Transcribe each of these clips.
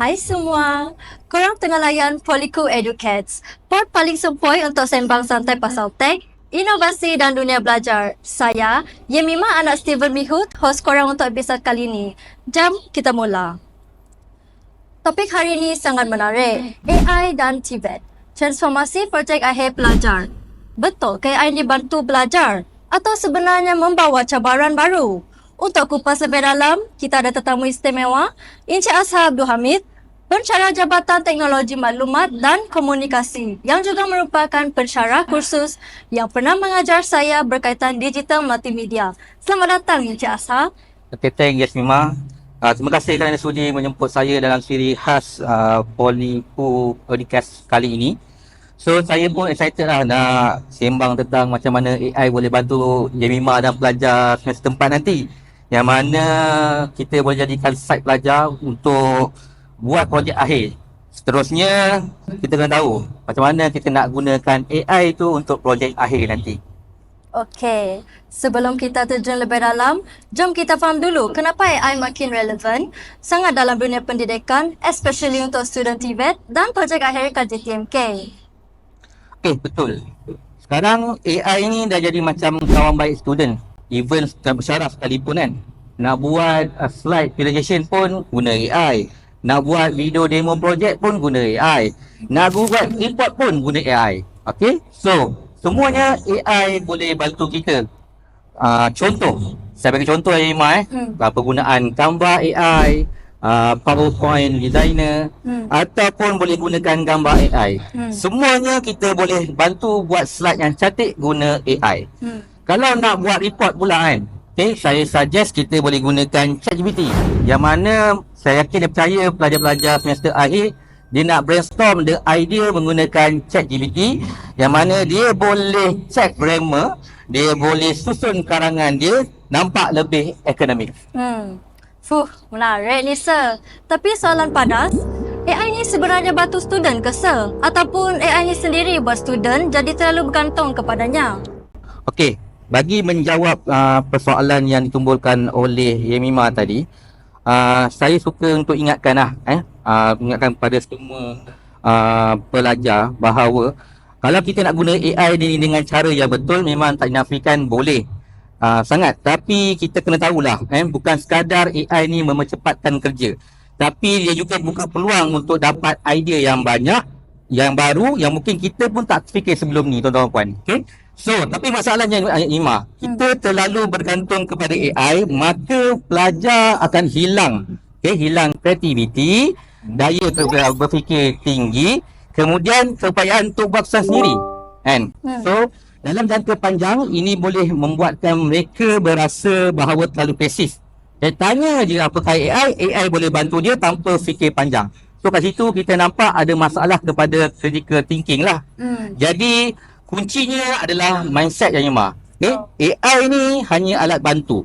Hai semua, korang tengah layan Poliku Educates, port paling sempoi untuk sembang santai pasal tech, inovasi dan dunia belajar. Saya, Yemima anak Steven Mihut, host korang untuk episod kali ini. Jom kita mula. Topik hari ini sangat menarik, AI dan TVET. Transformasi projek akhir pelajar. Betul ke AI dibantu belajar? Atau sebenarnya membawa cabaran baru? Untuk kupas lebih dalam, kita ada tetamu istimewa, Encik Azhar Abdul Hamid, pensyarah Jabatan Teknologi Maklumat dan Komunikasi yang juga merupakan pensyarah kursus yang pernah mengajar saya berkaitan digital multimedia. Selamat datang Encik Azhar. Okay, thank you Yasmima. Uh, terima kasih kerana sudi menjemput saya dalam siri khas uh, Poliku Podcast kali ini. So saya pun excited lah nak sembang tentang macam mana AI boleh bantu Jemima dan pelajar semester tempat nanti yang mana kita boleh jadikan site pelajar untuk buat projek akhir. Seterusnya, kita kena tahu macam mana kita nak gunakan AI tu untuk projek akhir nanti. Okey, sebelum kita terjun lebih dalam, jom kita faham dulu kenapa AI makin relevan sangat dalam dunia pendidikan, especially untuk student TVET dan projek akhir KJTMK. Okey, betul. Sekarang AI ni dah jadi macam kawan baik student even bersyaraf sekalipun kan. Nak buat uh, slide presentation pun guna AI nak buat video demo project pun guna AI nak buat report pun guna AI okay? So semuanya AI boleh bantu kita. Uh, contoh. Saya bagi contoh ya Ima eh. Hmm. penggunaan Canva AI uh, PowerPoint designer hmm. ataupun boleh gunakan gambar AI hmm. semuanya kita boleh bantu buat slide yang cantik guna AI hmm. Kalau nak buat report pula kan Okay, saya suggest kita boleh gunakan ChatGPT. Yang mana saya yakin dia percaya pelajar-pelajar semester akhir Dia nak brainstorm the idea menggunakan ChatGPT. Yang mana dia boleh check grammar Dia boleh susun karangan dia Nampak lebih akademik. Hmm, fuh menarik ni sir. Tapi soalan padas AI ni sebenarnya bantu student ke sir? Ataupun AI ni sendiri buat student jadi terlalu bergantung kepadanya? Okey, bagi menjawab uh, persoalan yang ditumbulkan oleh Yemima tadi, uh, saya suka untuk ingatkan lah, eh, uh, ingatkan kepada semua uh, pelajar bahawa kalau kita nak guna AI ni dengan cara yang betul, memang tak dinafikan boleh uh, sangat. Tapi kita kena tahulah, eh, bukan sekadar AI ni mempercepatkan kerja. Tapi dia juga buka peluang untuk dapat idea yang banyak, yang baru, yang mungkin kita pun tak fikir sebelum ni, tuan-tuan puan. Okay? So, tapi masalahnya Ima, kita hmm. terlalu bergantung kepada AI, maka pelajar akan hilang. Okay, hilang kreativiti, hmm. daya berfikir tinggi, kemudian keupayaan untuk buat kesan sendiri. Kan? Hmm. So, dalam jangka panjang, ini boleh membuatkan mereka berasa bahawa terlalu pasif. Dia tanya je apakah AI, AI boleh bantu dia tanpa fikir panjang. So, kat situ kita nampak ada masalah kepada critical thinking lah. Hmm. Jadi, kuncinya adalah mindset yang Yema. Okay? AI ni hanya alat bantu.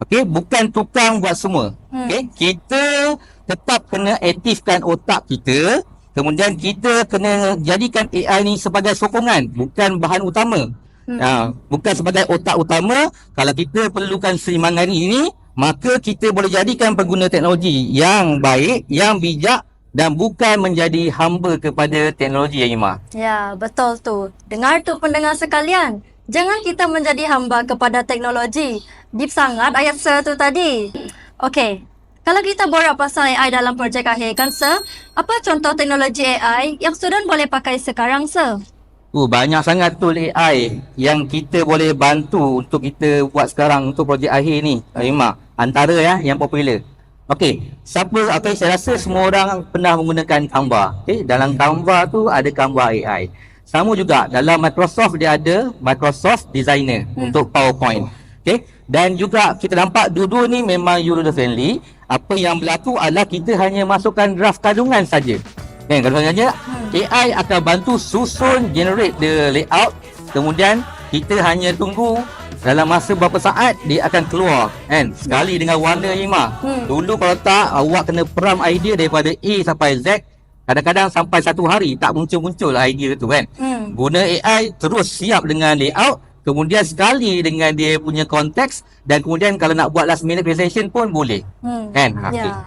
Okay? Bukan tukang buat semua. Hmm. Okay? Kita tetap kena aktifkan otak kita. Kemudian kita kena jadikan AI ni sebagai sokongan. Bukan bahan utama. Hmm. Ha, bukan sebagai otak utama. Kalau kita perlukan seimbangan ini, maka kita boleh jadikan pengguna teknologi yang baik, yang bijak dan bukan menjadi hamba kepada teknologi yang imah. Ya, betul tu. Dengar tu pendengar sekalian. Jangan kita menjadi hamba kepada teknologi. Deep sangat ayat sir tu tadi. Okey. Kalau kita borak pasal AI dalam projek akhir kan sir, apa contoh teknologi AI yang student boleh pakai sekarang sir? Uh, banyak sangat tool AI yang kita boleh bantu untuk kita buat sekarang untuk projek akhir ni. Imah, antara ya yang popular. Okey, siapa okay, saya rasa semua orang pernah menggunakan Canva. Okey, dalam Canva tu ada Canva AI. Sama juga dalam Microsoft dia ada Microsoft Designer hmm. untuk PowerPoint. Okey, dan juga kita nampak dua-dua ni memang user friendly. Apa yang berlaku adalah kita hanya masukkan draft kandungan saja. Kan, kalau saja hmm. AI akan bantu susun generate the layout. Kemudian kita hanya tunggu dalam masa berapa saat dia akan keluar kan sekali dengan warna ni mah hmm. dulu kalau tak awak kena peram idea daripada A sampai Z kadang-kadang sampai satu hari tak muncul-muncul idea tu kan hmm. guna AI terus siap dengan layout kemudian sekali dengan dia punya konteks dan kemudian kalau nak buat last minute presentation pun boleh hmm. kan ha, yeah.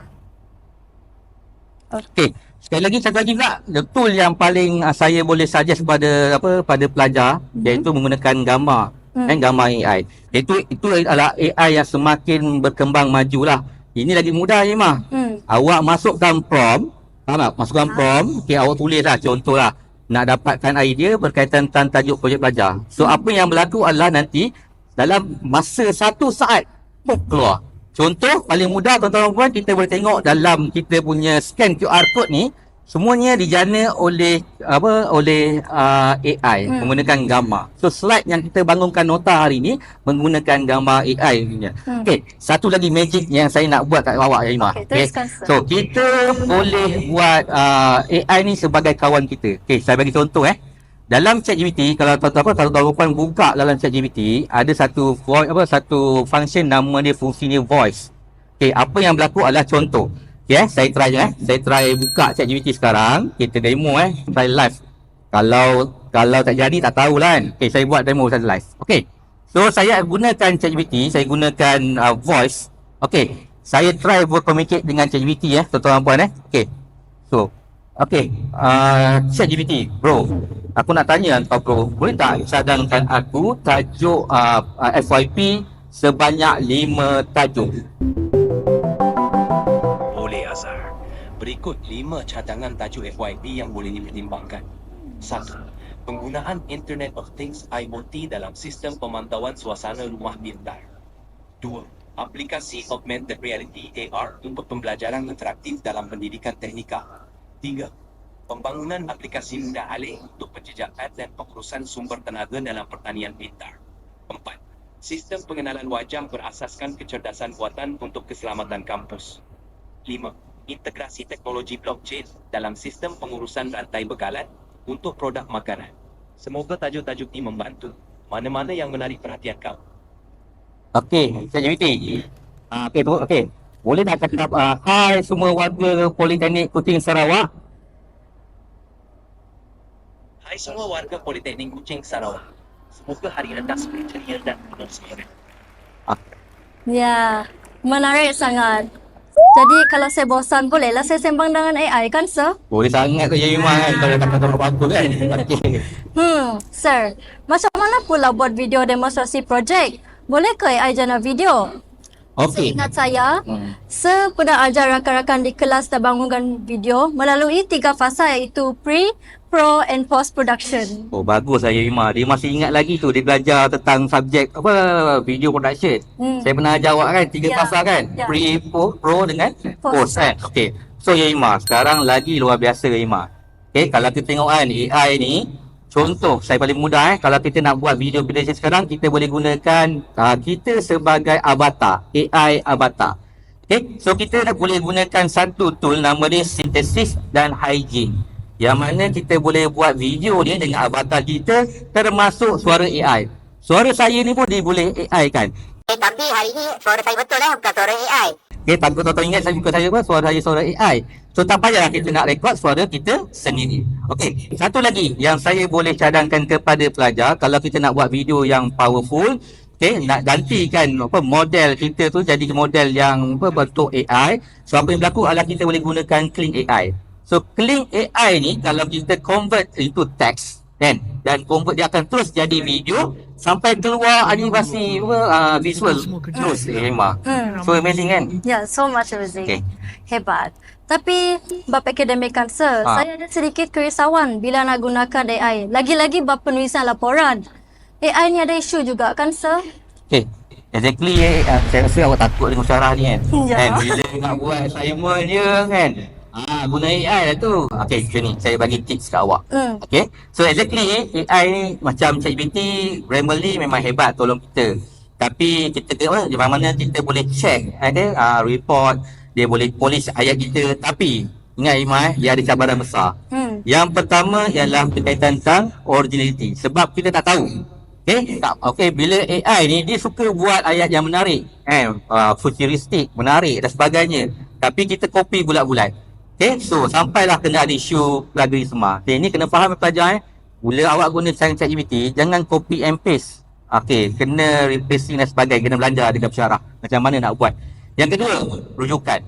Okey. Sekali lagi satu lagi pula the tool yang paling uh, saya boleh suggest pada apa pada pelajar Mhm. iaitu menggunakan gambar Hmm. kan gambar AI. Itu itu adalah AI yang semakin berkembang majulah. Ini lagi mudah je mah. Hmm. Awak masukkan prompt, faham tak? Masukkan prompt, okey awak tulis lah contohlah nak dapatkan idea berkaitan tentang tajuk projek pelajar. So apa yang berlaku adalah nanti dalam masa satu saat pop keluar. Contoh paling mudah tuan-tuan dan puan kita boleh tengok dalam kita punya scan QR code ni semuanya dijana oleh apa oleh uh, AI Hmm. menggunakan gambar. So slide yang kita bangunkan nota hari ni menggunakan gambar AI punya. Hmm. Okey, satu lagi magic yang saya nak buat kat awak Yaimah. Okey, sir. So kita boleh buat uh, AI ni sebagai kawan kita. Okey, saya bagi contoh eh. Dalam ChatGPT kalau tuan-tuan apa tuan-tuan buka dalam ChatGPT ada satu voice apa satu function nama dia fungsi dia voice. Okey, apa yang berlaku adalah contoh. Okey, eh, saya try je eh. Saya try buka ChatGPT sekarang. Kita demo eh, try live. Kalau kalau tak jadi tak tahulah kan. Okey, saya buat demo saya live. Okey. So saya gunakan ChatGPT, saya gunakan uh, voice. Okey. Saya try bercommunicate dengan ChatGPT eh, tuan-tuan puan eh. Okey. So, okey. Uh, ChatGPT, bro. Aku nak tanya kau bro, boleh tak cadangkan aku tajuk uh, uh, FYP sebanyak 5 tajuk? Berikut lima cadangan tajuk FYP yang boleh dipertimbangkan. 1. Penggunaan Internet of Things IoT dalam sistem pemantauan suasana rumah pintar. 2. Aplikasi Augmented Reality AR untuk pembelajaran interaktif dalam pendidikan teknikal. 3. Pembangunan aplikasi mudah alih untuk penjejakan dan pengurusan sumber tenaga dalam pertanian pintar. 4. Sistem pengenalan wajah berasaskan kecerdasan buatan untuk keselamatan kampus. 5. Integrasi teknologi blockchain dalam sistem pengurusan rantai bekalan untuk produk makanan. Semoga tajuk-tajuk ini membantu. Mana-mana yang menarik perhatian kau. Okey, ChatGPT. Ah, okey, tu okey. Boleh tak cakap uh, hai semua warga Politeknik Kuching Sarawak? Hai semua warga Politeknik Kuching Sarawak. Semoga hari anda semakin ceria dan penuh semangat. Ya, menarik sangat. Jadi kalau saya bosan bolehlah saya sembang dengan AI kan sir? Boleh sangat jadi memang kan kalau kata kau bagus kan. Okey. Hmm, sir. Macam mana pula buat video demonstrasi projek? Boleh ke AI jana video? Okey. Seingat saya, Hmm. saya pernah ajar rakan-rakan di kelas dan bangunkan video melalui tiga fasa iaitu pre, pro and post production. Oh bagus saya Ima. Dia masih ingat lagi tu dia belajar tentang subjek apa video production. Hmm. Saya pernah jawab kan tiga Ya. fasa kan? Ya. Pre, pro, pro dengan Post. post kan. Okey. So ya Ima, sekarang lagi luar biasa ya Ima. Okey, kalau kita tengok kan AI ni Contoh, saya paling mudah eh. Kalau kita nak buat video presentation sekarang, kita boleh gunakan uh, kita sebagai avatar. AI avatar. Okay, so kita nak boleh gunakan satu tool nama dia Synthesis dan Hygiene. Yang mana kita boleh buat video dia dengan avatar kita termasuk suara AI. Suara saya ni pun dia boleh AI kan. Eh tapi hari ni suara saya betul eh bukan suara AI. Okay, takut tuan-tuan ingat saya bukan saya apa, suara saya suara AI. So tak payahlah kita nak rekod suara kita sendiri. Okey, satu lagi yang saya boleh cadangkan kepada pelajar kalau kita nak buat video yang powerful, okey, nak gantikan apa model kita tu jadi model yang apa bentuk AI. So apa yang berlaku adalah kita boleh gunakan Kling AI. So Kling AI ni kalau kita convert into text kan dan convert dia akan terus jadi video sampai keluar animasi apa uh, visual terus eh, Emma. Hmm. So amazing kan? Ya, so much amazing. Okay. Hebat. Tapi bab akademik kan sir, Ha. saya ada sedikit kerisauan bila nak gunakan AI. Lagi-lagi bab penulisan laporan. AI ni ada isu juga kan sir? Okay. Exactly eh, uh, saya rasa awak takut dengan syarah ni kan. Ya. Kan bila nak buat assignment dia kan. Ah guna AI lah tu. Okay, macam ni saya bagi tips kat awak. Hmm. Okay. So exactly AI ni macam ChatGPT, Grammarly memang hebat tolong kita. Tapi kita tengok di mana kita boleh check ada uh, report, dia boleh polish ayat kita. Tapi ingat Imai, dia ada cabaran besar. Hmm. Yang pertama ialah berkaitan tentang originality. Sebab kita tak tahu. Okay, tak, okay, bila AI ni dia suka buat ayat yang menarik, eh, uh, futuristik, menarik dan sebagainya. Tapi kita copy bulat-bulat. Okay, so sampailah kena ada isu plagiarisme. Okay, ni kena faham pelajar eh. Bila awak guna chat GPT, jangan copy and paste. Okay, kena replacing dan sebagainya, kena belajar dengan syarah. Macam mana nak buat. Yang kedua, rujukan.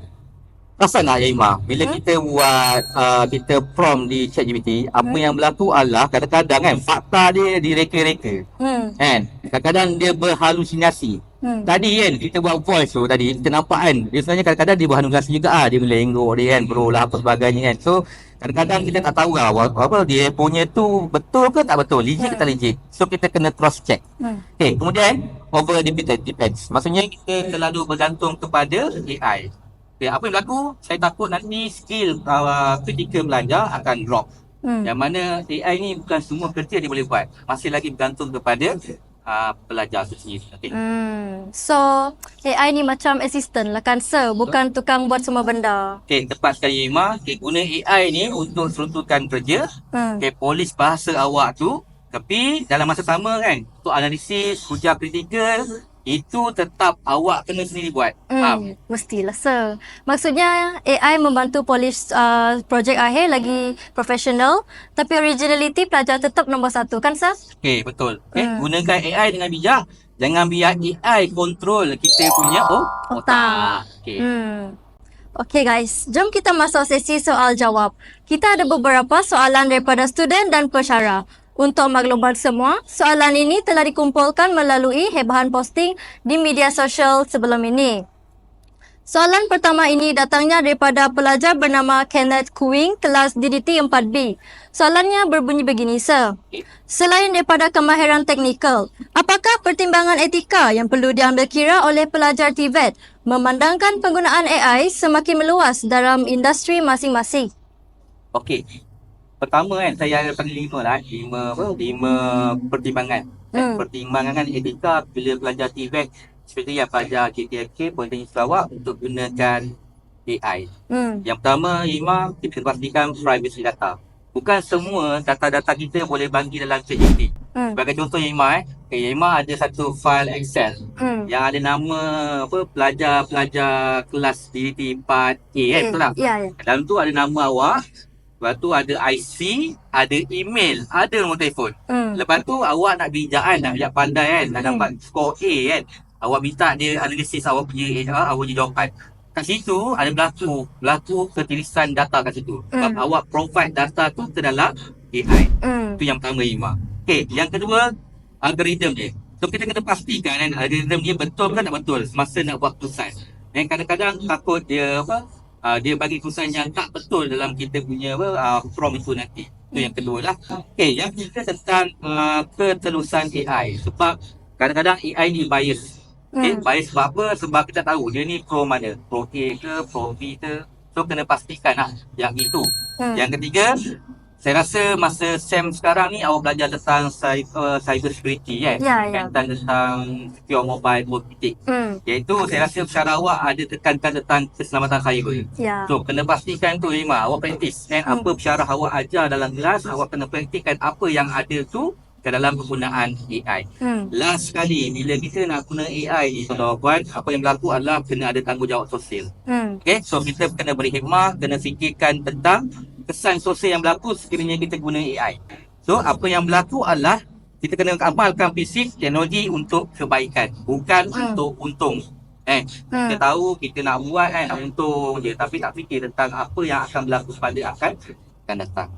Rasa nak ya Ima, bila Hmm? kita buat uh, kita prompt di ChatGPT, apa Hmm. yang berlaku adalah kadang-kadang kan fakta dia direka-reka. Hmm. Kan? Kadang-kadang dia berhalusinasi. Hmm. Tadi kan kita buat voice tu tadi kita nampak kan dia sebenarnya kadang-kadang dia berhalusinasi juga ah dia melenggok dia kan bro lah apa sebagainya kan. So kadang-kadang kita tak tahu lah apa, apa dia punya tu betul ke tak betul, legit ke tak legit. So kita kena cross check. Hmm. Okay, kemudian over dependent depends. Maksudnya kita terlalu bergantung kepada AI. Okay, apa yang berlaku? Saya takut nanti skill uh, kritikal belajar akan drop. Hmm. Yang mana AI ni bukan semua kerja dia boleh buat. Masih lagi bergantung kepada uh, pelajar itu sendiri. Okay. Hmm. So, AI ni macam assistant lah kan, sir? Bukan tukang buat semua benda. Okay, tepat sekali Ima. Okay, guna AI ni untuk seruntukan kerja. Hmm. Okay, polis bahasa awak tu. Tapi dalam masa sama kan, untuk analisis, hujah kritikal, itu tetap awak kena sendiri buat. Faham? Hmm, mestilah sir. Maksudnya AI membantu polis uh, projek akhir lagi profesional tapi originality pelajar tetap nombor satu kan sir? Okay, betul. Okay, Hmm. gunakan AI dengan bijak. Jangan biar AI kontrol kita punya oh, Otak. Okay. Hmm. Okay guys, jom kita masuk sesi soal jawab. Kita ada beberapa soalan daripada student dan pesyarah. Untuk maklumat semua, soalan ini telah dikumpulkan melalui hebahan posting di media sosial sebelum ini. Soalan pertama ini datangnya daripada pelajar bernama Kenneth Kuing, kelas DDT 4B. Soalannya berbunyi begini, Sir. Selain daripada kemahiran teknikal, apakah pertimbangan etika yang perlu diambil kira oleh pelajar TVET memandangkan penggunaan AI semakin meluas dalam industri masing-masing? Okey. Pertama kan saya ada panggil lima lah. Lima apa? Lima pertimbangan. Hmm. Hmm. Pertimbangan etika bila pelajar TVET seperti yang pelajar KTFK Politeknik Sarawak untuk gunakan AI. Hmm. Yang pertama, Ima, kita pastikan privacy data. Bukan semua data-data kita boleh bagi dalam ChatGPT. Hmm. Sebagai contoh Ima, eh. Okay, Ima ada satu file Excel Hmm. yang ada nama apa pelajar-pelajar kelas DDT 4A kan, betul tak? Ya, ya. Dalam tu ada nama awak, lepas tu ada IC, ada email, ada nombor telefon. Hmm. Lepas tu awak nak bijak kan, nak bijak pandai kan, nak Hmm. dapat skor A kan. Awak minta dia analisis awak punya HR, awak punya jawapan. Kat situ ada berlaku, berlaku ketirisan data kat situ. Sebab Hmm. awak provide data tu ke dalam AI. Hmm. Itu yang pertama Ima. Okey, yang kedua algoritma dia. So kita kena pastikan kan algoritma dia betul ke tak betul semasa nak buat keputusan. Dan kadang-kadang takut dia apa uh, dia bagi keputusan yang tak betul dalam kita punya apa uh, prompt itu nanti. Itu yang kedua lah. Okey, yang ketiga tentang uh, ketelusan AI. Sebab kadang-kadang AI ni bias. Okay, Hmm. bias sebab apa? Sebab kita tahu dia ni pro mana? Pro A ke, pro B ke? So kena pastikan lah yang itu. Hmm. Yang ketiga, saya rasa masa SEM sekarang ni awak belajar tentang cyber, cyber security kan? Ya, ya. Kaitan tentang secure mobile politik. Hmm. Iaitu saya rasa secara awak ada tekankan tentang keselamatan cyber. Ya. So kena pastikan tu Ima, awak praktis. Dan Hmm. apa syarah awak ajar dalam kelas, awak kena praktikkan apa yang ada tu ke dalam penggunaan AI. Hmm. Last sekali, bila kita nak guna AI ni tuan-tuan, apa yang berlaku adalah kena ada tanggungjawab sosial. Hmm. Okay, so kita kena beri hikmah, kena fikirkan tentang kesan sosial yang berlaku sekiranya kita guna AI. So, apa yang berlaku adalah kita kena amalkan fisik teknologi untuk kebaikan, bukan Hmm. untuk untung. Eh, Hmm. kita tahu kita nak buat kan nak untung je, tapi tak fikir tentang apa yang akan berlaku pada akan akan datang.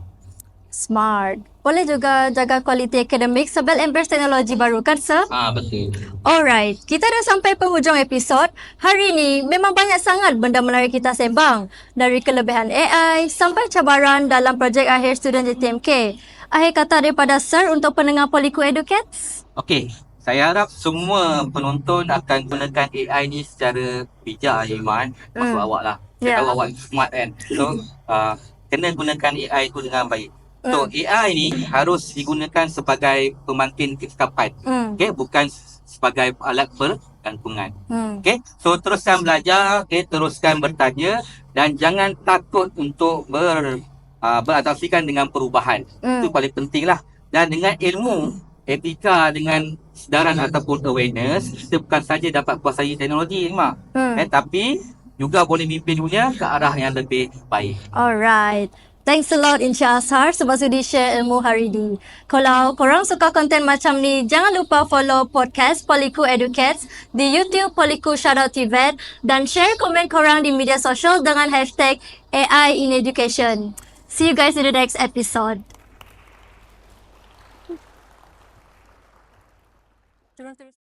Smart. Boleh juga jaga kualiti akademik sambil embrace teknologi baru kan, Sir? Ah, betul. Alright, kita dah sampai penghujung episod. Hari ni memang banyak sangat benda menarik kita sembang. Dari kelebihan AI sampai cabaran dalam projek akhir student JTMK. Akhir kata daripada Sir untuk pendengar Poliku Educates. Okey, saya harap semua penonton akan gunakan AI ni secara bijak Iman. Maksud Hmm. awak lah. Ya. Saya tahu awak smart kan. So, uh, kena gunakan AI tu dengan baik. So, Hmm. AI ni harus digunakan sebagai pemakin kecekapan. Hmm. Okay, bukan sebagai alat pergantungan. Hmm. Okay, so teruskan belajar, okay, teruskan bertanya dan jangan takut untuk ber, uh, beradaptasikan dengan perubahan. Itu Hmm. paling penting lah. Dan dengan ilmu, etika dengan sedaran ataupun awareness, kita bukan saja dapat kuasai teknologi mak. Hmm. Eh, tapi juga boleh mimpin dunia ke arah yang lebih baik. Alright. Thanks a lot Insya Ashar sebab sudi share ilmu hari ni. Kalau korang suka konten macam ni, jangan lupa follow podcast Poliku Educates di YouTube Poliku Shoutout Tibet dan share komen korang di media sosial dengan hashtag AI in Education. See you guys in the next episode. Terus terus.